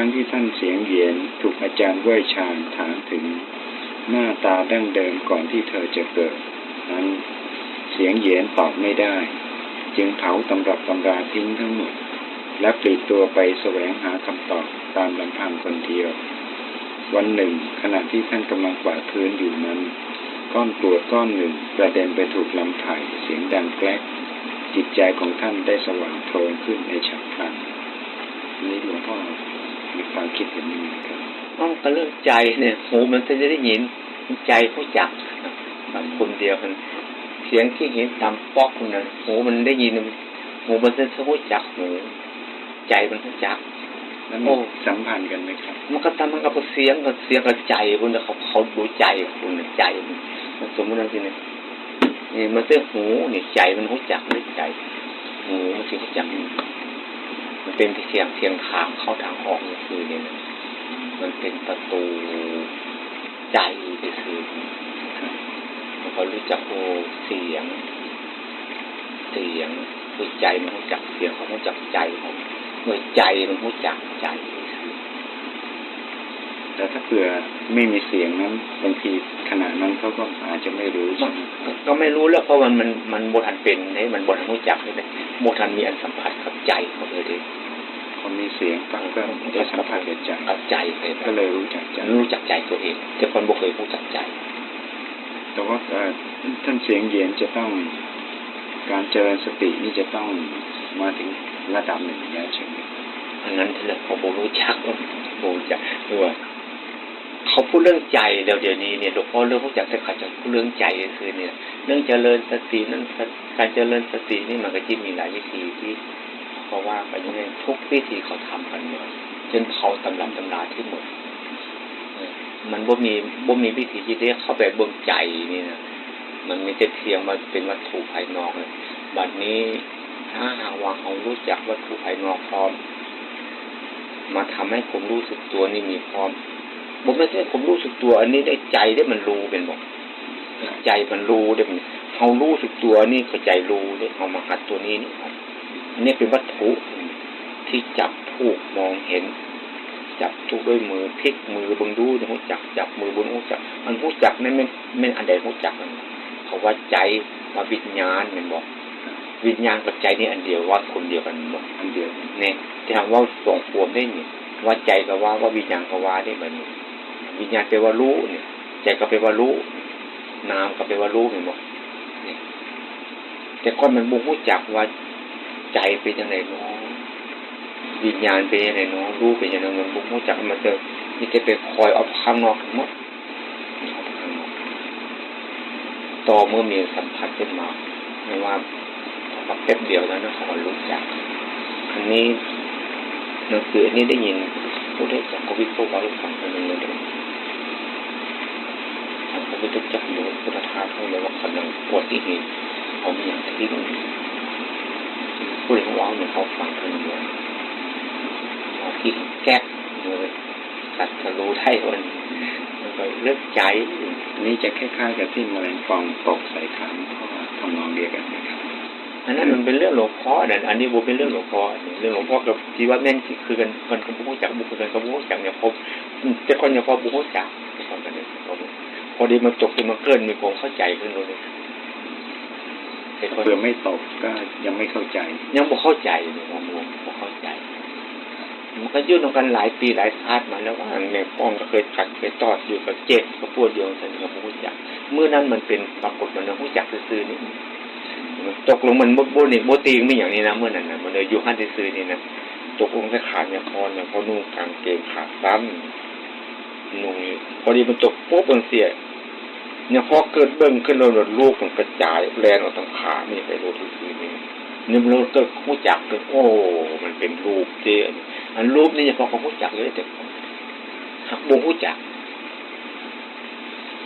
ครั้งที่ท่านเสียงเหยียนถูกอาจารย์เว่ยชาญถามถึงหน้าตาดั้งเดิมก่อนที่เธอจะเกิด นั้นเสียงเหยียนตอบไม่ได้ จึงเผาตำรับตำราทิ้งทั้งหมด และปลีกตัวไปแสวงหาคำตอบตามลำพังคนเดียว วันหนึ่ง ขณะที่ท่านกำลังกวาดพื้นอยู่นั้น ก้อนกรวดก้อนหนึ่งกระเด็นไปถูกลำไผ่เสียงดังแกลกจิตใจของท่านได้สว่างโพลขึ้นในฉับพลันนี่หลวงพ่อ มีความคิดเห็นยังไงครับอ้าวก็เรื่องใจเนี่ยหูมันจะได้ยินใจผู้จักแบบคนเดียวกันเสียงที่เห็นตามป๊อกคนนั้นหูมันได้ยินหูมันจะผู้จักหูใจมันผู้จักแล้วโอ้มันสัมพันธ์กันไหมครับ มันก็ทำมันกับเสียงกับเสียงกับใจคุณเขาเขาดูใจคุณน่ะใจมันมันสมมติว่าสิเนี่ยนี่มันเรื่องหูนี่ใจมันรู้จักหรือใจหูมันสิรู้จัก มันเป็นที่เสียงเสียงขามเข้าทางออกนี่คือเนี่ยมันเป็นประตูใจที่คือมันก็รู้จักโอเสียง เสียงคือใจมันรู้จักเสียงเขารู้จักใจเขาเมื่อใจมันรู้จักใจคือแต่ถ้าเผื่อไม่มีเสียงนั้นบางทีขณะนั้นเขาก็อาจจะไม่รู้ใช่ไหมก็ไม่รู้แล้วเพราะมันมันมันบทันเป็นเนี่ยมันบทันรู้จักเลยเนี่ยบทันมีอันสัมผัสกับใจเขาเลยดิ คนมีเสียงฟังก็ได้สัมผัสกับใจกับใจเลยก็เลยรู้จักใจรู้จักใจตัวเองแต่คนบ่เคยรู้จักใจ แต่ว่าเอ่อท่านเสียงเย็นจะต้องการเจริญสตินี่จะต้องมาถึงระดับหนึ่งแล้วใช่ไหมอันนั้นที่เขาบ่รู้จักบ่รู้จักว่าเขาพูดเรื่องใจเดี๋ยวเดี๋ยวนี้เนี่ยหลวงพ่อเรื่องรู้จักแต่เขาจะพูดเรื่องใจคือเนี่ย เรื่องเจริญสตินั้นการเจริญสตินี่มันก็จะมีหลายวิธีที่ เพราะว่าไปยังไงทุกวิธีเขาทำกันหมาจนเผาตำรับตำราที่หมด มันบ่มีบ่มีวิธีที่เรียกเข้าไปเบิ่งใจนี่นะมันไม่จะเทียงมาเป็นวัตถุภายนอกเลยบัดนี้ถ้าหากว่าเขารู้จักวัตถุภายนอกพร้อม มาทำให้ผมรู้สึกตัวนี่มีพร้อมผมไม่ใช่ผมรู้สึกตัว อันนี้ได้ใจได้มันรู้เป็นบอกใจมันรู้ได้มันเขารู้สึกตัวนี่ก็ใจรู้ได้เอามาหัดตัวนี้นี่ครับ อันนี้เป็นวัตถุที่จับถูกมองเห็น จับทุกด้วยมือพลิกมือเบังดูเนี่ยรู้จักจับมือบนรู้จักมันรู้จักนั่นไม่ไม่อันใดรู้จักมันเขาว่าใจว่าวิญญาณมันบอก วิญญาณกับใจนี่อันเดียวว่าคนเดียวกันบอกอันเดียวเนี่ยที่ทำว่าส่งปวมได้เนี่ยว่าใจก็ว่าว่าวิญญาณก็ว่าได้แบบนี้วิญญาณแปลว่ารู้เนี่ย ใจก็แปลว่ารู้นามก็แปลว่ารู้เห็นบอกเนี่ยแต่ก่อนมันบ่รู้จักว่า ใจเป็นยังไงเนาะวิญญาณเป็นยังไงเนาะรู้เป็นยังไงมันบ่รู้จักมันจะมีแต่ไปคอยเอาข้างนอกทั้งหมดต่อเมื่อมีสัมผัสขึ้นมาไม่ว่ามาแป๊บเดียวแล้วนะขาก็รู้จัก อันนี้หนังสืออันนี้ได้ยินผู้ได้จากโควิดพวกเราได้ฟังกันเลยด้วยทางพระพุทธเจ้าอยู่พุทธทาสเขาเลยว่าคนนังปวดที่เหตุเขามีอย่างที่ มันผู้ใดเขาว่าเนี่ยเขาฟังกันเลยเอาที่แก้เลยสัตว์จะรู้ได้วันมันก็เลือกใจอันนี้จะคล้ายๆกับที่แมลงปองตกใส่ฐานเพราะทำนองเดียวกันนะครับอันนั้นมันเป็นเรื่องหลวงพ่อเนี่ยอันนี้บุเป็นเรื่องหลวงพ่อเรื่องหลวงพ่อกับที่ว่าแม่นคือกันมันก็บุกจักบุกกันก็บุกจักเนี่ยพบแต่คนเนี่ยพอบุกจักคนกันเนี่ยพอดีมันจบที่มันเกินมีความเข้าใจขึ้นเลย เผื่อไม่ตกก็ยังไม่เข้าใจ ยังบ่เข้าใจเลยว่าบุบ่เข้าใจ มันก็ยุ่งกันหลายปีหลายชาติมาแล้วว่าเนี่ยป้องก็เคยกัดเคยตอดอยู่กับเจ็บกับปวดอยู่สันกับบุกจักเมื่อนั้นมันเป็นปรากฏมันบุกจักซื่อๆนี่มันตกลงมันบนนี่โบตีงไม่อย่างนี้นะเมื่อนั้นนะมันเลยอยู่ห้านที่ซื้อนี่นะตกลงแค่ขาดเนี่ยพอเนี่ยพอนุ่งกางเกงขาดสั้นนุ่งพอดีมันตกปุ๊บมันเสีย เนี่ยพอเกิดเบิ้งขึ้นเราลูกมันกระจายแลนออกทางขานี่ไปรูที่ซื้อนี่เนี่ยมันกิดคู่จักเกิดโอ้ มันเป็นรูปเจอันรูปนี่เฉพาะเขาคู่จักเลยแต่หักบุคู่จัก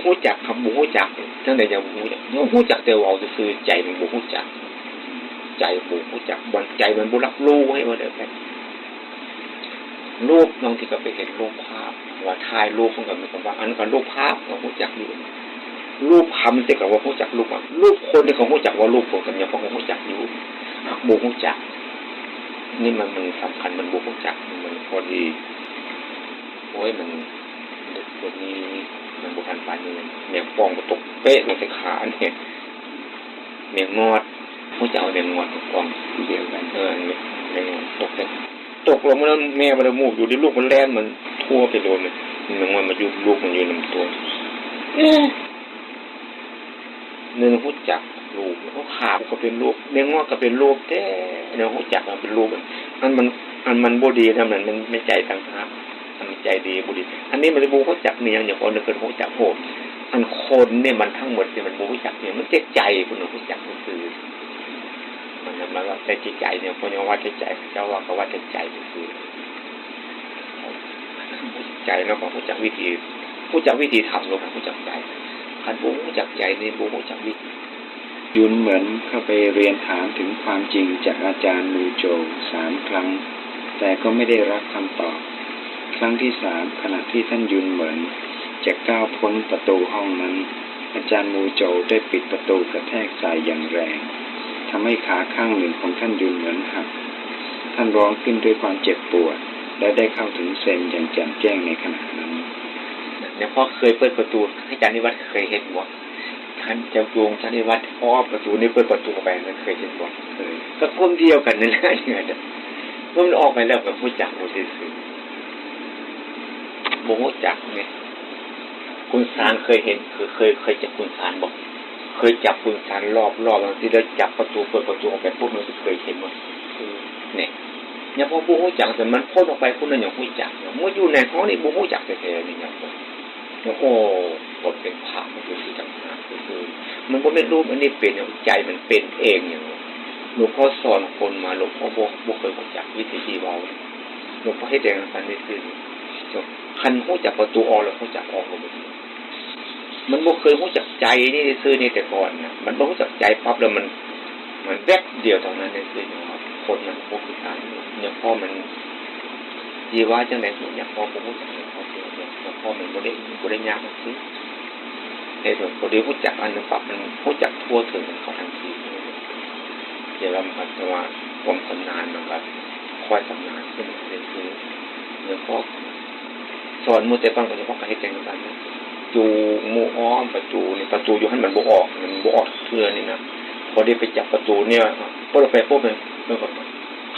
คู่จักครับบุคู่จักทั้งใดจะบุคู่จักเนี่ยคู่จักแต่ว่าเอาซื้อใจมันบุคู่จัก ใจบุคู่จักมันใจมันบุรับรู้ให้ว่าเดี๋ยวแค่รูปบางทีก็ไปเห็นรูปภาพว่าถ่ายรูปมันก็มีคำว่าอันนั้นก็รูปภาพเราคู่จักอยู่ รูปคำที่กับว่าคู่จักรูปอะรูปคนที่เขาคู่จักว่ารูปคนกันเนี่ยเพราะเขาคู่จักอยู่หักบุคู่จัก นี่มันมันสำคัญมันบุกจักมันพอดีโอ้ยมันเด็กตัวนี้มันบุคันปานนี้เมียงปองก็ตกเป๊ะลงใส่ขาเนี่ยเมียงอดผู้จะเอาเมียงอดมาปองเดียวกันเออเนี่ยเมียงงอดตกเลยตกลงมาแล้วแม่มันมูกอยู่ที่ลูกมันแล่นมันทั่วไปโดนเลยเมียงงอดมายู่ลูกมันอยู่ลำตัว เนื้อผู้จักลูกเขาขาบก็เป็นลูกเมียงงอดก็เป็นลูกแท้เนื้อผู้จักมันเป็นลูกมันมันมันมันบดีนะมันมันไม่ใจต่างหากมันใจดีบดีอันนี้มันบูเขาจักเมียอย่างคนเกินเขาจักโหดอันคนเนี่ยมันทั้งหมดเนี่ยมันบูเขาจักเนี่ยมันเจ๊ใจคุณหนูเขาจักก็คือมันมันว่าใจใจเนี่ยคนยังว่าใจใจเจ้าว่าก็ว่าใจใจก็คือใจแล้วก็รู้จักวิธีรู้จักวิธีทำลงรู้จักใจ คันบูรู้จักใจนี่บูรู้จักวิยุนเหมือนเข้าไปเรียนถามถึงความจริงจากอาจารย์มูโจสามครั้ง แต่ก็ไม่ได้รับคำตอบ ครั้งที่สามขณะที่ท่านยุนเหมือน จะก้าวพ้นประตูห้องนั้น อาจารย์มูโจได้ปิดประตูกระแทกใส่อย่างแรงทำให้ขาข้างหนึ่งของท่านยุนเหมือนหัก ท่านร้องขึ้นด้วยความเจ็บปวด และได้เข้าถึงเซนอย่างแจ่มแจ้งในขณะนั้น เนี่พ่อเคยเปิดประตูให้อาจารย์นิวัฒน์เคยเห็นบ่ท่านเจ้าดวงอาจานิวัฒน์พ่อประตูนี่เปิดประตูไปมันเคยเห็นบ่เคยก็คนเดียวกันนั่นแหละอย่างนั้นเมื่อมันออกไปแล้วกับผู้จักผู้ซื่อๆโมโหจักเนี่ยคุณสารเคยเห็นคือเคยเคยจับคุณสารบอกเคยจับคุณสารรอบรอบบางทีเราจับประตูเปิดประตูออกไปปุ๊บมันเคยเห็นว่าเนี่ยเนี่ยพอผู้หูจักแต่มันพ้นออกไปคนนั้นอย่างหูจักเมื่ออยู่ในห้องนี่ผู้หูจักแต่แท้ๆนี่เนี่ย เนี่ยโอ้บทเป็นภามันคือที่ต่างหากคือ มันก็ไม่รู้มันนี่เป็นอย่างใจมันเป็นเองอย่างนี้หลวงพ่อสอนคนมาหลวงพ่อบอกบอกเคยบอกจักวิธีที่เบาหลวงพ่อให้แดงสันนิษฐานคันหูจักประตูออกแล้วหูจักออกลงไปมันบ่เคยหูจักใจนี่ซื้อนี่แต่ก่อนนะมันบ่หูจักใจปั๊บแล้วมันมันแวบเดียวเท่านั้นเลยคือนะครับคนมันพวกคือทางเนี่ยพ่อมัน ยีว่าจังไหนเนี่ยพ่อผมหูจักพ่อเดียวเนี่ยพ่อมันบ่ได้บ่ได้ยากมันซื้อในส่วนพอดีผู้จักอันนึงปรับมันผู้จักทั่วถึงเขาทันทีเดี๋ยวเรามันะว่าความชำนาญมันก็คอยชำนาญขึ้นเรื่อยๆเนี่ยพอสอนมูเตปังก็จะพอกให้แจงกันจูมูอ้อมประตูนี่ประตูอยู่ให้มันบออก มันบออกเพื่อนี่นะพอได้ไปจับประตูเนี่ยพอเราไปปุ๊บเนี่ยมันก็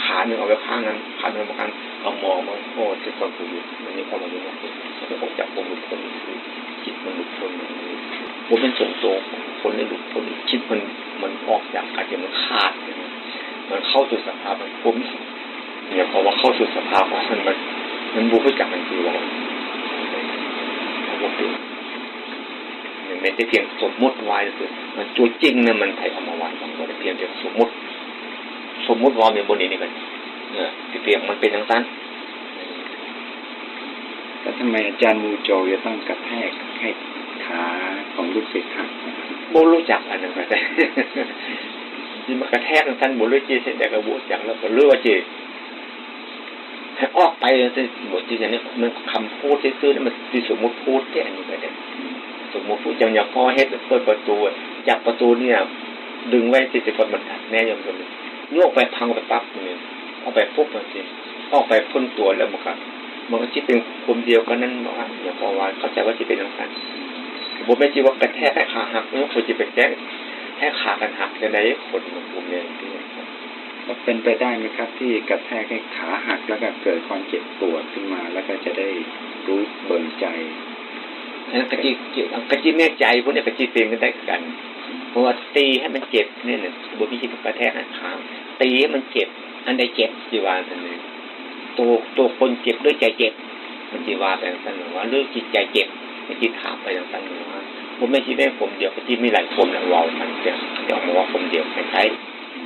ขาหนึ่งเอาไปข้างนั้นขาหนึ่งเอาข้าง เอามองมาโอ้ที่ประตูอยู่มันนี่พอมาดูว่าเขาจะจับพวกหลุดพ้นคือจิตมันหลุดพ้นมันเป็นส่วนตัวของคนในหลุดพ้นคิดมันมันออกจากอาจจะมันขาดเนี่ยมันเข้าสู่สภาพมันผมเนี่ยเพราะว่าเข้าสู่สภาพของมันมันมันบูรู้จักมันคือว่ามันเป็นมันไม่ได้เพียงสมมติไว้คือมันตัวจริงเนี่ยมันไถ่เอามาไว้มันเพียงแต่สมมติ สมมติว่ามีบนนี้นี่กัน เนี่ยเพียงมันเป็นทั้งนั้นแล้วทำไมอาจารย์มูโจจะต้องกระแทกให้ขาของลูกศิษย์หักนะครับโบรู้จักอันนั้นก็ได้ที่มันกระแทกทั้งท่านบุรุษจีเสร็จแต่กระบุจักแล้วก็เลือกจีให้ออกไปสิบทที่อย่างนี้มันคำพูดที่ซื้อนี่มันที่สมมติพูดแค่นี้ก็ได้สมมติพูดอย่างอย่างพ่อเฮ็ดเปิดประตูจับประตูเนี่ย ดึงไว้ที่จะกดมันถัดแน่ยมตัวนี้โยกไปพังไปปั๊บเนี่ย ออกไปปุ๊บมันสิออกไปพ้นตัวแล้วมันก็มันก็คิดเป็นคนเดียวกันนั่นว่าอย่างพอว่าเข้าใจว่าจะเป็นอย่างนั้นผมไม่จีว่ากระแทกให้ขาหักเนี่ยควรจะไปแก้ให้ขากันหักจะได้คนมันผมเนี่ยที่แล้วเป็นไปได้ไหมครับ ที่กระแทกให้ขาหักแล้วก็เกิดความเจ็บปวดขึ้นมา แล้วก็จะได้รู้เบิ่งใจอันนั้นกะจิกะจิแน่ใจพวกเนี้ยกะจิเป็นกันได้กันเพราะว่าตีให้มันเจ็บเนี่ยเนี่ยบนพิชิตกระแทกนะขาตีให้มันเจ็บ อันใดเจ็บจีวาสันเลยตัวตัวคนเจ็บด้วยใจเจ็บมันจีวาไปทางสันหรือว่าเรื่องจิตใจเจ็บมันจีถามไปทางสันหรือว่าผมไม่คิดได้ผมเดียวกะจิมีหลายคนนะเรามันจะจะออกมาว่าผมเดียวคล้าย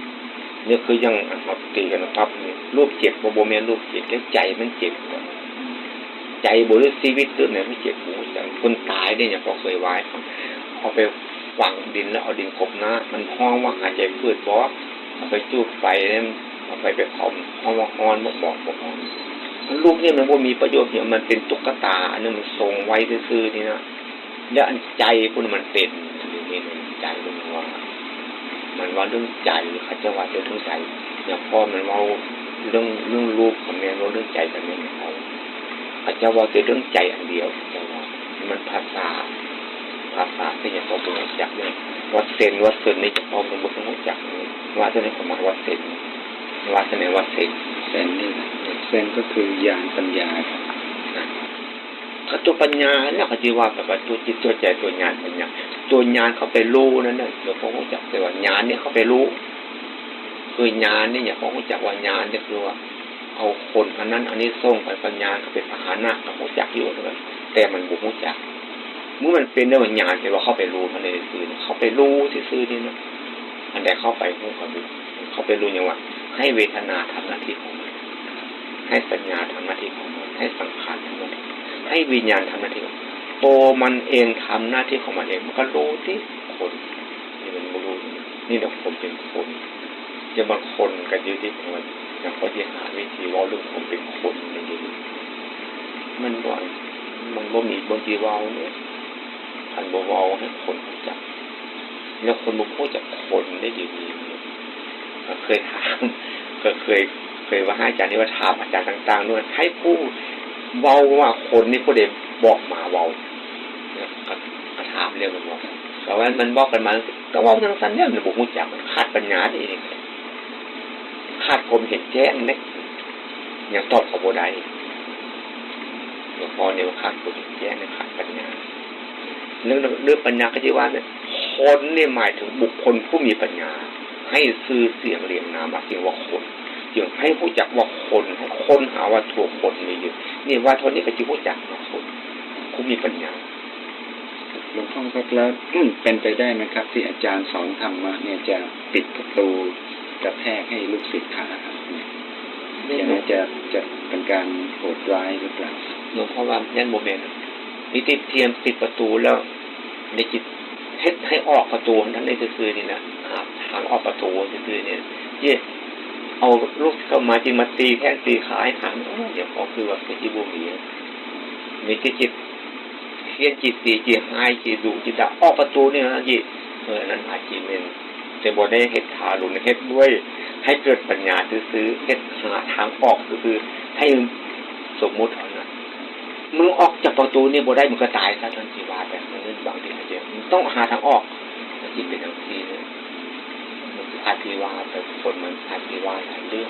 ๆเนี่ยคือยังมาตีกันนะครับรูปเจ็บโบเมียนรูปเจ็บแล้วใจมันเจ็บใจบริชีวิตตัวเนี่ยไม่เจ็บหูจังคนตายเนี่ยอย่างพอเคยไว้เอาไปฝังดินแล้วเอาดินกบน้ามันห้องว่าหายใจพืชบอสเอาไปจูดไฟเนี่ย เอาไปไปเผาห้องว่าฮอนบอกบอกบอกฮอนรูปเนี่ยมันว่ามีประโยชน์เนี่ยมันเป็นตุ๊กตาอันนี้มันทรงไว้ซื่อๆนี่นะแล้วอันใจพวกนี้มันเป็นนี่นี่ใจมันว่า มันว่าเรื่องใจเขาจะว่าเรื่องใจอย่างพ่อมันว่าเรื่องเรื่องรูปของแม่รู้เรื่องใจกันแม่ไม่เอาอาจจะว่าแต่เรื่องใจอันเดียวจะว่ามันภาษาภาษาที่ยังพอเป็นรู้จักเลยวัดเซนวัดเซนนี่จะพอเป็นบุคคลรู้จักเลยว่าจะในความหมายวัดเซน ว่าจะในวัดเซนเซนนี่นะเซนก็คือญาณปัญญาครับก็ตัวปัญญาเนี่ยเขาที่ว่าแบบว่าตัวจิตตัวใจตัวญาณปัญญาตัวญาณเขาไปรู้นั่นน่ะเดี๋ยวพอรู้จักแต่ว่าญาณเนี่ยเขาไปรู้คือญาณเนี่ยอย่าพอรู้จักว่าญาณเนี่ยคือว่าเอาคนอันนั้น อันนี้ส่งไปปัญญาเขาเป็นพาหนะเขารู้จักอยู่แต่ว่าแต่มันบุรู้จักเมื่อมันเป็นเรื่องญาณแต่ว่าเขาไปรู้มันในซื่อๆเขาไปรู้ซื่อๆนี่นะอันใดเข้าไปพวกเขาดูเขาไปรู้อย่างว่า ให้เวทนาทำหน้าที่ของมัน ให้สัญญาทำหน้าที่ของมัน ให้สังขารทำหน้าที่ให้วิญญาณทำหน้าที่ของมันตัวมันเองทำหน้าที่ของมันเองมันก็รู้ที่คนนี่มันรู้นี่เราผมเป็นคนจะมาคนกันยู่ที่คนอย่างพอที่หาวิธีว่าเรื่องผมเป็นคนนอยู่มันบ่อนมันบ่มีบางทีว่าเนี่ยพันบ่ว่าให้คนรู้จักแล้วคนบ่พูดจากคนได้ดีๆ ก็เคยถามก็เคยเคยว่าให้อาจารย์นี่ว่าถามอาจารย์ต่างๆด้วยให้ผู้เว้าว่าคนนี่ผู้เดบอกมาเว้าก็ถามเรื่องมันบอกก็ว่ามันบอกกันมาก็เว่าทางสันเนี่ยมันบุกมุจักมันขาดปัญญาเองขาดคมเห็นแจ้งเนี่ยยังตอบเขาบ่ได้หลวงพ่อเนี่ยขาดคมเห็นแจ้งเนี่ยขาดปัญญาเรื่องเรื่องปัญญาก็จะว่าเนี่ยคนนี่หมายถึงบุคคลผู้มีปัญญา ให้ซื้อเสียงเรียงนามว่าเสียงว่าคนจึงให้ผู้จักว่าคนให้คนหาว่าถั่วคนมีอยู่นี่ว่าเท่านี้ก็จะผู้จักว่าคนผู้มีปัญญาหลวงพ่อครับแล้วเป็นไปได้ไหมครับ ที่อาจารย์สอนธรรมะเนี่ยจะปิดประตูกระแทกให้ลูกศิษย์ขาหักเนี่ยอย่างนั้นจะจะเป็นการโหดร้ายหรือเปล่าหลวงพ่อว่ายันโมเมนต์นี่ติดเทียมติดประตูแล้วในจิตให้ให้ออกประตูทั้งในซื่อๆนี่นะหา ทางออกประตูซื่อเนี่ยเย่เอาลูกเข้ามาจริงมาตีแข้งตีขาให้หันเดี๋ยวพอคือว่าเป็นจิบุมีมีที่จิตเทียนจิตตีจิตหายจิตดูจิตดาออกประตูนี่นะจิเออนั้นอาจีเมนแต่บอได้เห็ดขาลุนเห็ดด้วย ให้เกิดปัญญาซื้อเห็ดหาทางออกคือให้สมมุติเท่านั้นมึงออกจากประตูนี่บ่ได้มึงก็ตายซะทันทีว่าแบบนั้นบางทีเดียวมึงต้องหาทางออกจิตเป็นทั้งทีเลยาธิวาแต่คนมันอาธิวาหลายเรื่อง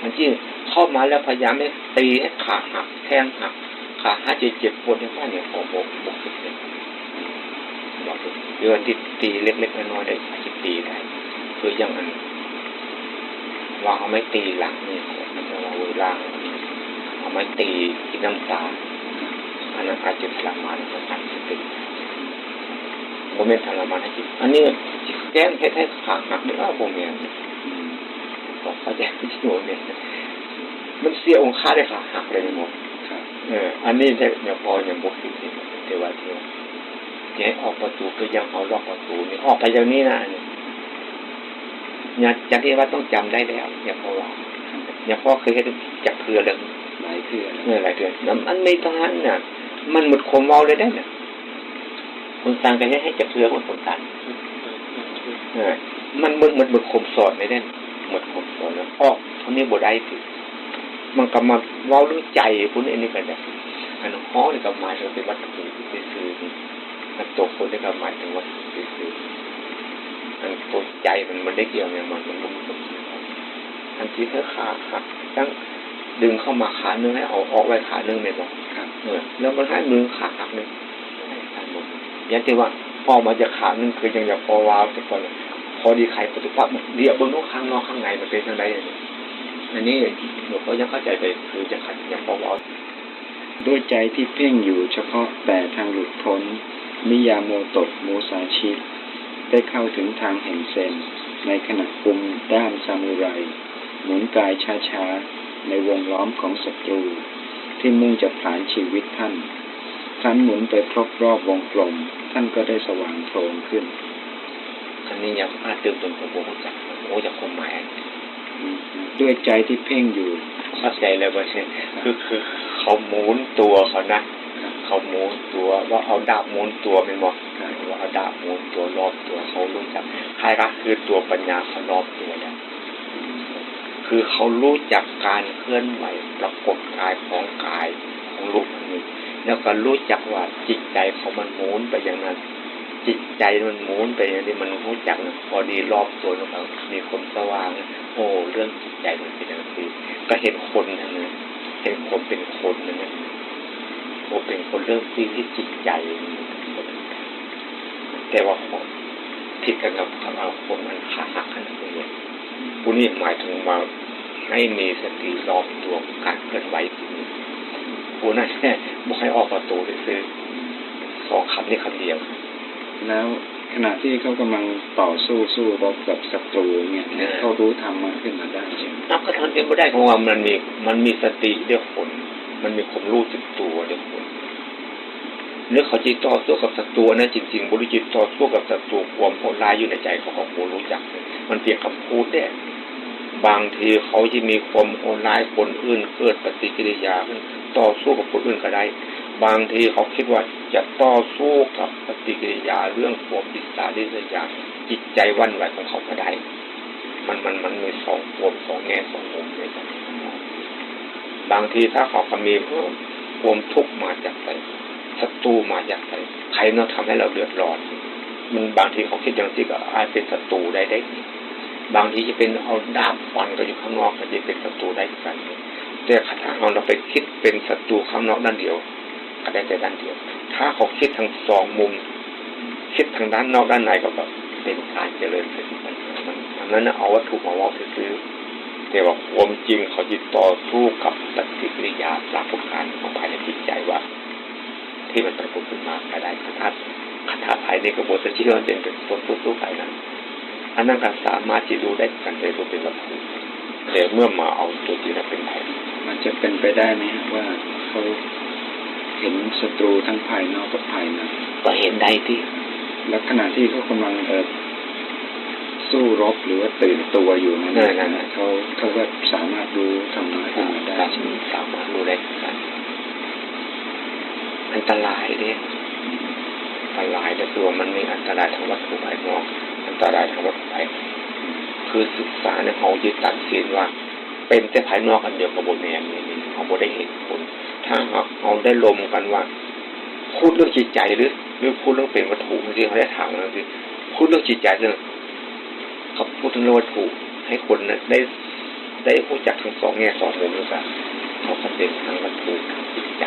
มันจริงเข้ามาแล้วพยายามให้ตีให้ขาหักแทงหักขาหักเจ็บเจ็บปวดในบ้านเนี่ยของบอกบอกเลยบอกเดือนที่ตีเล็กๆน้อยๆได้อาจจะตีได้คืออย่างนั้นว่าเขาไม่ตีหลังนี่มันจะว่าเวลาเอาไม้ตีที่น้ำตาอันนั้นอาจจะทรมานสถานสติ โมเมนทรมานให้จิตอันนี้แก้งเพชรให้ขาหักหรือว่าโมเมนก็เข้าใจที่โมเมนมันเสียองค่าได้ขาหักเลยหมดครับเออ อันนี้เนี่ยพอยังบกอยู่ที่เทวาเทวจะให้ออกประตูก็ยังเอาล็อกประตูนี่ออกไปอย่างนี้นะอันนี้อย่าอย่างที่ว่าต้องจำได้แล้วอย่าพอว่าอย่าพ่อเคยให้จับเพื่อเรื่องหลายเทื่อแล้วเมื่อไรเดือนน้ำมันไม่ทันน่ะ มันหมดความเมาเลยได้น่ะ คนสั่งกันให้ให้จับเรือคนสำคัญเออมันหมดหมดหมดความสอนไม่ได้หมดความสอนแล้วออกเท่านี้บ่ได้สิมันก็มาเว้าเรื่องใจพุ่นอันนี้กันได้อันฮ้อนี่ก็หมายถึงเป็นวัตถุซื่อๆอันตัวคนนี่ก็หมายถึงวัตถุซื่อๆอันตัวใจมันมันได้เกี่ยวเนี่ยมันมันมันมันอันที่เธอขาหักตั้งดึงเข้ามาขาหนึ่งให้เอาออกไว้ขาหนึ่งเนี่ยบอกครับเออแล้วมันให้มือขาหักหนึ่ งยันที่ว่าพอมาจากขาหนึ่งคือยังอยากพอวาวทุกคนพอดีไข่ปฏิปักษ์เดียวบนนู้นข้างนอกข้างในมันเป็นทางใดเนี่ยอันนี้หนูก็ยังเข้าใจไปคือจะขัดยังพอวาวด้วยใจที่เพ่งอยู่เฉพาะแต่ทางหลุดพ้นมิยาโมตะโมซาชิได้เข้าถึงทางแห่งเซนในขณะกุมด้ามซามูไร หมุนกายช้าๆ ในวงล้อมของศัตรู ที่มุ่งจะผลานชีวิตท่าน ครั้นหมุนไปครบรอบวงกลม ท่านก็ได้สว่างโพลงขึ้นอันนี้ยังอาจเติมตนผมโอ้จักโอ้จากความหมายด้วยใจที่เพ่งอยู่เข้าใจเลยว่าเช่นคือคือเขาหมุนตัวเขานะเขาหมุนตัวว่าเอาดาบหมุนตัวเป็นบอกว่าเอาดาบหมุนตัวรอบตัวเขารู้จักใครรักคือตัวปัญญาเขารอบตัวแล้วคือคือเขารู้จักการเคลื่อนไหวปรากฏกายของกายของรูปอันนี้ แล้วก็รู้จักว่าจิตใจเขามันหมุนไปอย่างนั้น จิตใจมันหมุนไปอย่างนี้มันรู้จักนะพอดีรอบตัวของเรามีคนสว่างโอ้เรื่องจิตใจมันเป็นอย่างนี้ก็เห็นคนนะนะเห็นคนเป็นคนนะนะโอ้เป็นคนเรื่องที่ที่จิตใจ แต่ว่าคนผิดกันกับคำเอาคนมันขาหักขนาดนี้ผู้นี้หมายถึงว่าให้มีสติรอบตัวการเคลื่อนไหวที่นี้ ผู้นั้นแค่บอกให้ออกประตูไปซื้อสองคำนี้คำเดียว แล้วขณะที่เขากำลังต่อสู้สู้รบกับศัตรูเนี่ยเออเขารู้ธรรมะขึ้นมาได้ใช่ไหมนับก็ทำเองไม่ได้เพราะว่ามันมีมันมีสติเดียวคนมันมีความรู้สึกตัวเดียวคนเนื้อเขาจิตต่อสู้กับศัตรูนะจริงๆบริจิตต่อสู้กับศัตรูความโหดร้ายอยู่ในใจเขาของโรู้จัก มันเพียงคำพูดเนี่ยบางทีเขาจะมีความโหดร้ายคนอื่นเกิดปฏิกิริยาขึ้น ต่อสู้กับคนอื่นก็ได้ บางทีเขาคิดว่าจะต่อสู้กับปฏิกิริยาเรื่องความดิสาดิสยาจิตใจวันไหวของเขาก็ได้ มันมันมันมีสองปมสองแง่สองมุมในการบางทีถ้าเขาก็มีเพิ่มความทุกข์มาจากไหนศัตรูมาจากไหนใครเนาะทำให้เราเดือดร้อน มันบางทีเขาคิดอย่างที่ก็อาจเป็นศัตรูได้ได้ บางทีจะเป็นเอาดาบฟันก็อยู่ข้างนอกก็จะเป็นศัตรูได้กัน แต่ถ้าเราเราไปคิดเป็นศัตรูข้างนอกด้านเดียวก็ได้แต่ด้านเดียว ถ้าเขาคิดทั้งสองมุม คิดทางด้านนอกด้านในก็แบบเป็นการเจริญสติปัญญามันอันนั้นเอาวัตถุมาว่าซื้อแต่ว่าความจริงเขาจิตต่อสู้กับปฏิกิริยาปรากฏการของภายในจิตใจว่า ที่มันปรากฏขึ้นมาภายในคาถาคาถาภายในกระบวนการที่เราเป็นเป็นตัวสู้สู้ภายนั้นอันนั้นก็สามารถที่รู้ได้กันในรูปเป็นวัตถุแต่เมื่อมาเอาตัวที่เราเป็นไทย มันจะเป็นไปได้ไหมฮะว่าเขาเห็นศัตรูทั้งภายนอกกับภายในก็เห็นได้ที่แล้วขณะที่เขากำลังเอ่อสู้รบหรือว่าตื่นตัวอยู่นั้นนั่นนั่นนั่นเขาเขาก็สามารถรู้ธรรมะขึ้นมาได้ใช่ไหมสามารถรู้ได้เหมือนกันอันตรายเด้อันตรายแต่ตัวมันมีอันตรายทางวัตถุภายนอก อันตรายทางวัตถุภายในคือศึกษาเนี่ยเขายึดตัดสินว่า เป็นแต่ภายนอกกันเดียวกับบนแนมนี่นี่เขาบ่ได้เห็นผลถ้าหากเขาได้ลมกันว่าพูดเรื่องจิตใจหรือหรือพูดเรื่องเป็นวัตถุที่เขาได้ถามกันคือพูดเรื่องจิตใจเรื่องเขาพูดถึงเรื่องวัตถุให้คนนะได้ได้รู้จักทั้งสองแง่สองมุมด้วยกันเขาเป็นทั้งวัตถุทั้งจิตใจ